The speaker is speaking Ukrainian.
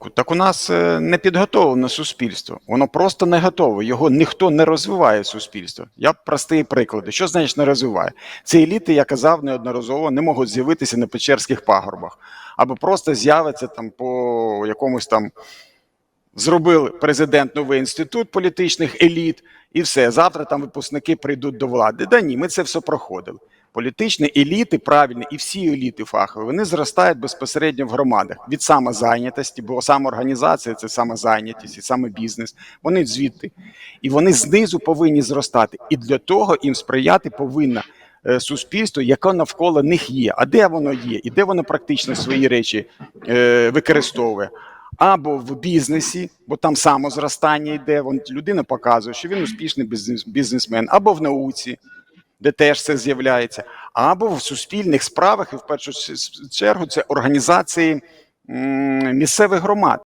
думку. Так у нас е, не підготовлене суспільство. Воно просто не готове. Його ніхто не розвиває суспільство. Я простий приклади. Що значить не розвиває? Ці еліти, я казав неодноразово, не можуть з'явитися на Печерських пагорбах або просто з'явиться там по якомусь там. Зробили президент новий інститут політичних еліт, і все. Завтра там випускники прийдуть до влади. Да ні, ми це все проходили. Політичні еліти, правильні, і всі еліти фахові, вони зростають безпосередньо в громадах від самозайнятості, бо самоорганізація це самозайнятість і саме бізнес. Вони звідти. І вони знизу повинні зростати. І для того їм сприяти повинна е, суспільство, яке навколо них є. А де воно є? І де воно практично свої речі е, використовує? Або в бізнесі, бо там самозростання йде. Вон людина показує, що він успішний бізнес, бізнесмен, або в науці, де теж це з'являється, або в суспільних справах, і в першу чергу це організації місцевих громад.